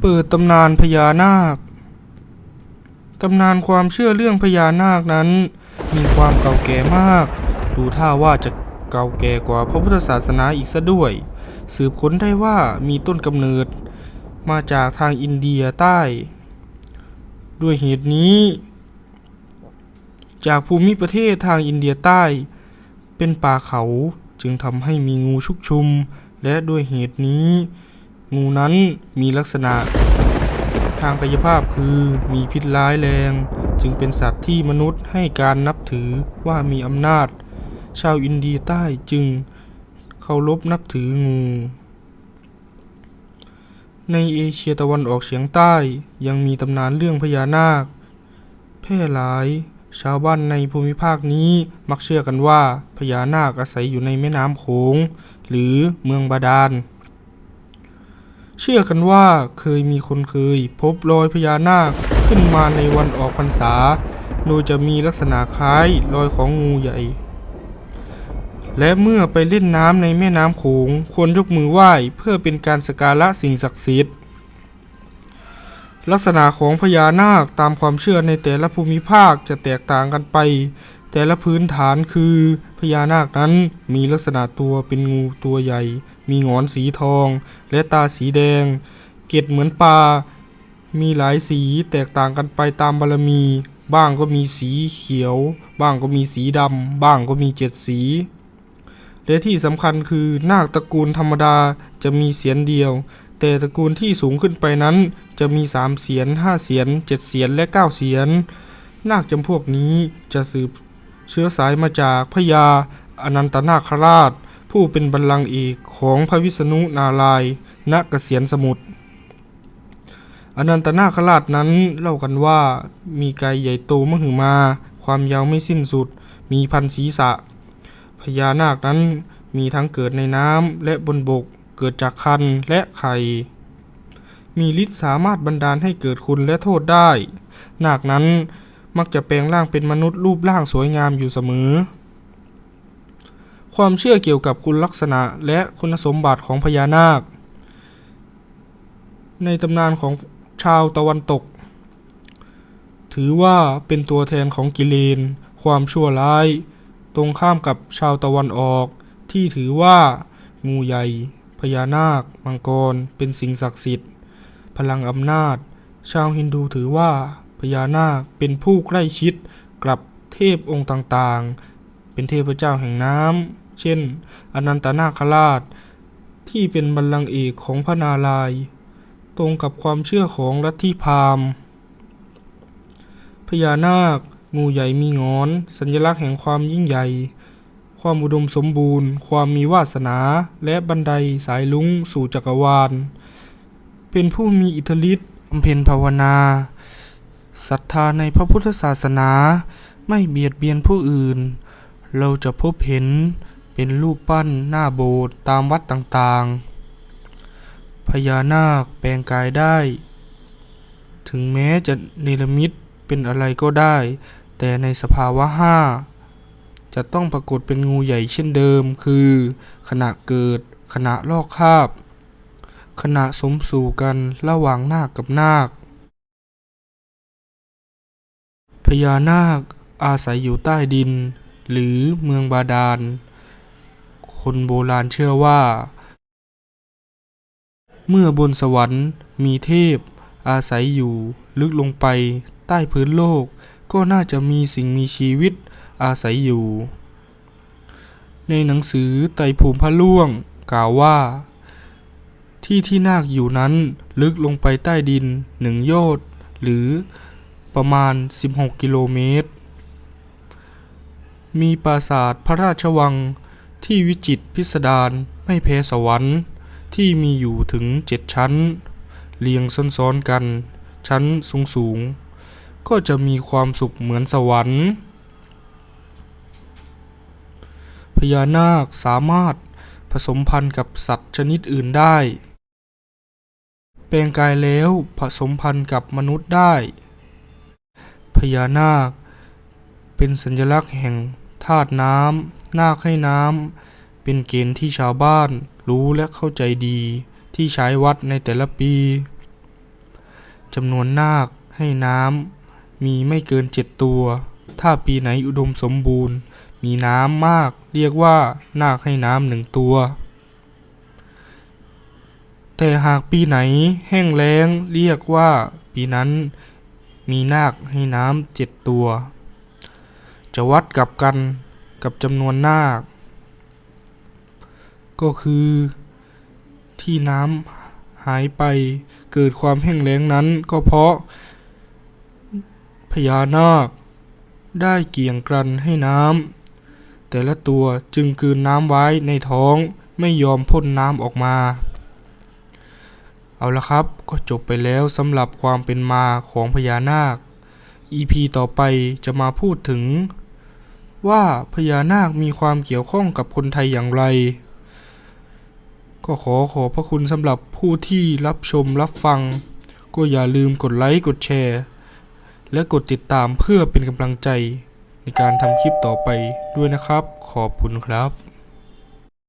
เปิดตำนานพญานาค ตำนานความเชื่อเรื่องพญานาคนั้น มีความเก่าแก่มาก ดูท่าว่าจะเก่าแก่กว่าพระพุทธศาสนาอีกซะด้วย สืบค้นได้ว่ามีต้นกำเนิด มาจากทางอินเดียใต้ ด้วยเหตุนี้ จากภูมิประเทศทางอินเดียใต้ เป็นป่าเขาจึงทำให้มีงูชุกชุม และด้วยเหตุนี้ งูนั้นมีลักษณะ ทางกายภาพคือมีพิษร้ายแรง จึงเป็นสัตว์ที่มนุษย์ให้การนับถือว่ามีอำนาจ ชาวอินเดียใต้จึงเคารพนับถืองู ในเอเชียตะวันออกเฉียงใต้ยังมีตำนานเรื่องพญานาค แพร่หลาย ชาวบ้านในภูมิภาคนี้มักเชื่อกันว่าพญานาคอาศัยอยู่ในแม่น้ำโขงหรือเมืองบาดาล เชื่อกันว่าเคยมีคนเคยพบรอยพญานาคขึ้นมาในวันออกพรรษา โดยจะมีลักษณะคล้ายรอยของงูใหญ่ และเมื่อไปเล่นน้ำในแม่น้ำโขงควรยกมือไหว้เพื่อเป็นการสกการะสิ่งศักดิ์สิทธิ์ ลักษณะของพญานาคตามความเชื่อในแต่ละภูมิภาคจะแตกต่างกันไป แต่ละพื้นฐานคือพญานาคนั้นมีลักษณะตัวเป็นงูตัวใหญ่มีงอนสีทอง และตาสีแดง เกล็ดเหมือนปลา มีหลายสีแตกต่างกันไปตามบารมี บ้างก็มีสีเขียว บ้างก็มีสีดำ บ้างก็มีเจ็ดสี และที่สำคัญคือนาคตระกูลธรรมดาจะมีเสียนเดียว แต่ตระกูลที่สูงขึ้นไปนั้น จะมีสามเสียนห้าเสียนเจ็ดเสียนและเก้าเสียน นาคจำพวกนี้จะสืบเชื้อสายมาจากพญาอนันตนาคราช ผู้เป็นบัลลังก์เอกของพระวิษณุนารายณ์ณเกษียนสมุทรอนันตนาคราชนั้นเล่ากันว่ามีกายใหญ่โตมหึมา ความยาวไม่สิ้นสุด มีพันศีรษะ พญานาคนั้นมีทั้งเกิดในน้ำและบนบก เกิดจากคันและไข่ มีฤทธิ์สามารถบันดาลให้เกิดคุณและโทษได้ นาคนั้นมักจะแปลงร่างเป็นมนุษย์รูปร่างสวยงามอยู่เสมอ ความเชื่อเกี่ยวกับคุณลักษณะและคุณสมบัติของพญานาค ในตำนานของชาวตะวันตก ถือว่าเป็นตัวแทนของกิเลน ความชั่วร้าย ตรงข้ามกับชาวตะวันออก ที่ถือว่า งูใหญ่ พญานาค มังกร เป็นสิ่งศักดิ์สิทธิ์ พลังอำนาจ ชาวฮินดูถือว่าพญานาคเป็นผู้ใกล้ชิดกับเทพองค์ต่างๆ เป็นเทพเจ้าแห่งน้ำ เช่น อนันตนาคราช ที่เป็นบัลลังก์เอกของพระนารายณ์ตรงกับความเชื่อของลัทธิพราหมณ์พญานาค งูใหญ่มีงอน สัญลักษณ์แห่งความยิ่งใหญ่ ความอุดมสมบูรณ์ ความมีวาสนา และบันไดสายลุ้งสู่จักรวาล เป็นผู้มีอิทธิฤทธิ์บำเพ็ญภาวนา ศรัทธาในพระพุทธศาสนา ไม่เบียดเบียนผู้อื่น เราจะพบเห็น เป็นรูปปั้นหน้าโบสถ์ตามวัดต่างๆ พญานาคแปลงกายได้ ถึงแม้จะเนรมิตเป็นอะไรก็ได้ แต่ในสภาวะห้าจะต้องปรากฏเป็นงูใหญ่เช่นเดิม คือ ขณะเกิด ขณะลอกคราบ ขณะสมสู่กันระหว่างนาคกับนาค พญานาคอาศัยอยู่ใต้ดิน หรือเมืองบาดาล คนโบราณเชื่อว่า เมื่อบนสวรรค์มีเทพ อาศัยอยู่ลึกลงไปใต้พื้นโลก ก็น่าจะมีสิ่งมีชีวิตอาศัยอยู่ ในหนังสือไตภูมิพระล่วงกล่าวว่า ที่ที่นาคอยู่นั้นลึกลงไปใต้ดินหนึ่งโยชน์หรือประมาณ 16 กิโลเมตร มีปราสาทพระราชวัง ที่วิจิตพิสดารไม่แพ้สวรรค์ ที่มีอยู่ถึงเจ็ดชั้น เรียงซ้อนๆกัน ชั้นสูงๆ ก็จะมีความสุขเหมือนสวรรค์ พญานาคสามารถผสมพันธุ์กับสัตว์ชนิดอื่นได้ แปลงกายแล้วผสมพันธุ์กับมนุษย์ได้ พญานาคเป็นสัญลักษณ์แห่งธาตุน้ำ นาคให้น้ำเป็นเกณฑ์ที่ชาวบ้านรู้และเข้าใจดีที่ใช้วัดในแต่ละปีจำนวนนาคให้น้ำมีไม่เกินเจ็ดตัว ถ้าปีไหนอุดมสมบูรณ์ มีน้ำมากเรียกว่านาคให้น้ำหนึ่งตัว แต่หากปีไหนแห้งแล้งเรียกว่าปีนั้นมีนาคให้น้ำเจ็ดตัว จะวัดกับกัน กับจำนวนนาค ก็คือที่น้ำหายไปเกิดความแห้งแล้งนั้นก็เพราะ พญานาค ได้เกี่ยงกรันให้น้ำแต่ละตัวจึงกลืนน้ำไว้ในท้องไม่ยอมพ่นน้ำออกมา เอาละครับก็จบไปแล้วสำหรับความเป็นมาของพญานาค EP ต่อไปจะมาพูดถึง ว่าพญานาคมีความเกี่ยวข้องกับคนไทยอย่างไร ก็ขอขอบพระคุณสำหรับผู้ที่รับชมรับฟัง ก็อย่าลืมกดไลค์กดแชร์ และกดติดตามเพื่อเป็นกำลังใจ ในการทำคลิปต่อไปด้วยนะครับ ขอบคุณครับ